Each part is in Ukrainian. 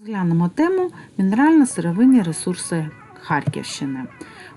Розглянемо тему мінерально-сировинні ресурси Харківщини.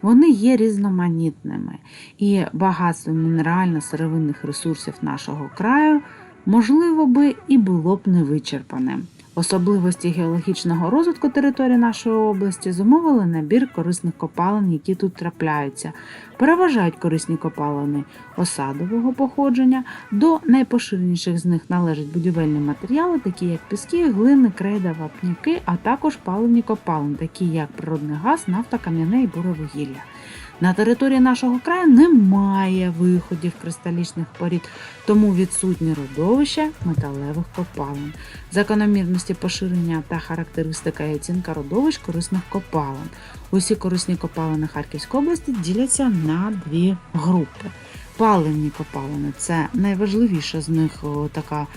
Вони є різноманітними, і багатство мінерально-сировинних ресурсів нашого краю можливо би і було б не вичерпаним. Особливості геологічного розвитку території нашої області зумовили набір корисних копалин, які тут трапляються. Переважають корисні копалини осадового походження. До найпоширеніших з них належать будівельні матеріали, такі як піски, глини, крейда, вапняки, а також паливні копалини, такі як природний газ, нафта, кам'яне і буровугілля. На території нашого краю немає виходів кристалічних порід, тому відсутні родовища металевих копалин. Закономірності поширення та характеристика і оцінка родовищ корисних копалин. Усі корисні копалини Харківської області діляться на дві групи. Паливні копалини це найважливіша з них така.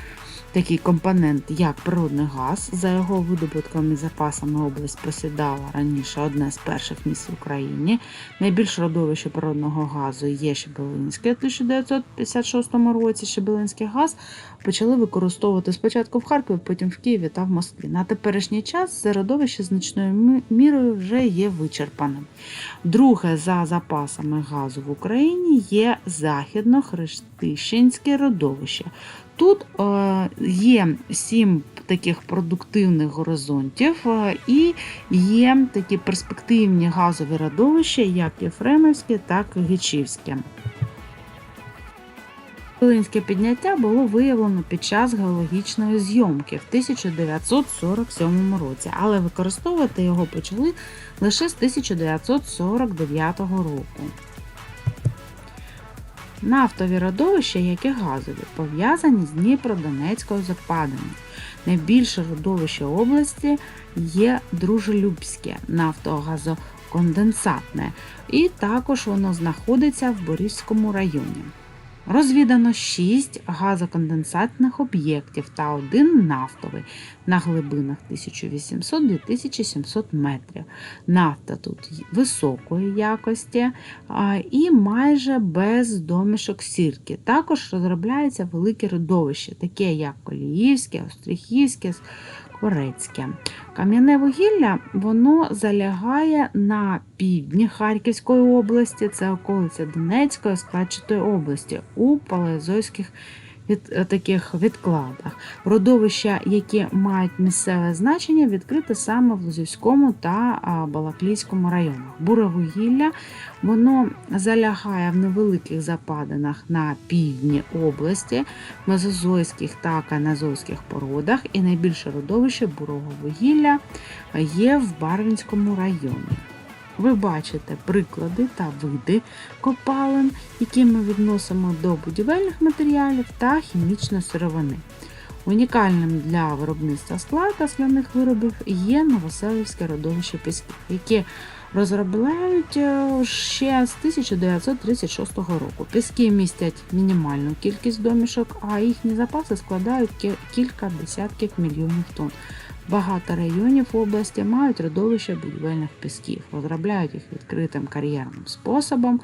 Такий компонент, як природний газ, за його видобутком і запасами область посідала раніше одне з перших місць в Україні. Найбільш родовище природного газу є Шебелинське в 1956 році. Шебелинський газ почали використовувати спочатку в Харкові, потім в Києві та в Москві. На теперішній час це родовище значною мірою вже є вичерпаним. Друге за запасами газу в Україні є західно-хрестищенське родовище. Тут е, є сім таких продуктивних горизонтів е, і є такі перспективні газові родовища, як Єфремівське, так і Гечівське. Волинське підняття було виявлено під час геологічної зйомки в 1947 році, але використовувати його почали лише з 1949 року. Нафтові родовища, як і газові, пов'язані з Дніпродонецькою западиною. Найбільше родовище області є Дружелюбське нафтогазоконденсатне, і також воно знаходиться в Борівському районі. Розвідано 6 газоконденсатних об'єктів та один нафтовий на глибинах 1800-2700 метрів. Нафта тут високої якості і майже без домішок сірки. Також розробляються великі родовища, такі як Коліївське, Острихівське, Корецьке. Кам'яне вугілля воно залягає на півдні Харківської області, це околиця Донецької складчатої області у палеозойських від, е, таких відкладах. Родовища, які мають місцеве значення, відкрите саме в Лузівському та Балаклійському районах. Буровугілля воно залягає в невеликих западинах на півдні області, мезозойських та каназойських породах, і найбільше родовище бурого вугілля є в Барвінському районі. Ви бачите приклади та види копалин, які ми відносимо до будівельних матеріалів та хімічної сировини. Унікальним для виробництва скла та скляних виробів є Новоселівське родовище пісків, яке розробляють е, ще з 1936 року. Піски містять мінімальну кількість домішок, а їхні запаси складають кілька десятків мільйонів тонн. Багато районів області мають родовища будівельних пісків, розробляють їх відкритим кар'єрним способом.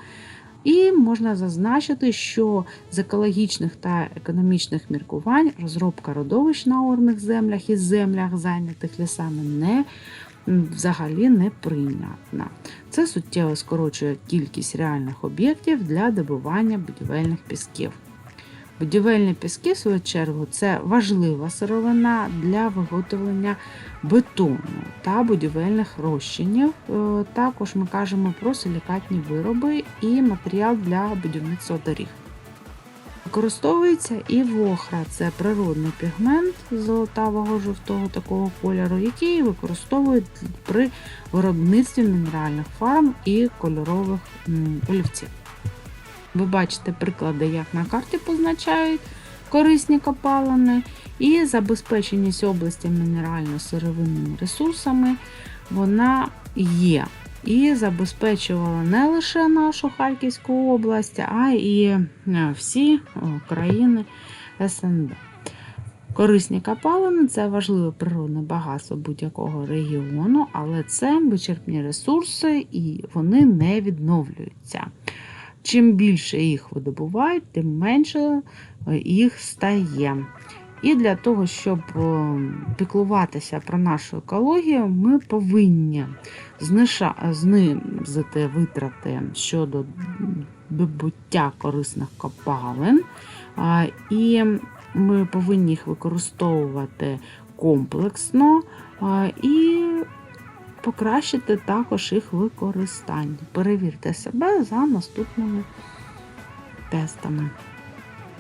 І можна зазначити, що з екологічних та економічних міркувань розробка родовищ на орних землях і землях, зайнятих лісами, не взагалі не прийнятна. Це суттєво скорочує кількість реальних об'єктів для добування будівельних пісків. Будівельні піски, в свою чергу, це важлива сировина для виготовлення бетону та будівельних розчинів. Е, Також ми кажемо про силікатні вироби і матеріал для будівництва доріг. Використовується і вохра, це природний пігмент золотавого жовтого такого кольору, який використовують при виробництві мінеральних фарм і кольорових олівців. Ви бачите приклади, як на карті позначають корисні копалини, і забезпеченість області мінерально-сировинними ресурсами вона є. І забезпечувала не лише нашу Харківську область, а і е, всі країни СНД. Корисні копалини це важливе природне багатство будь-якого регіону, але це вичерпні ресурси і вони не відновлюються. Чим більше їх видобувають, тим менше е, їх стає. І для того, щоб е, піклуватися про нашу екологію, ми повинні знизити витрати щодо добуття корисних копалин, і ми повинні їх використовувати комплексно і покращити також їх використання. Перевірте себе за наступними тестами.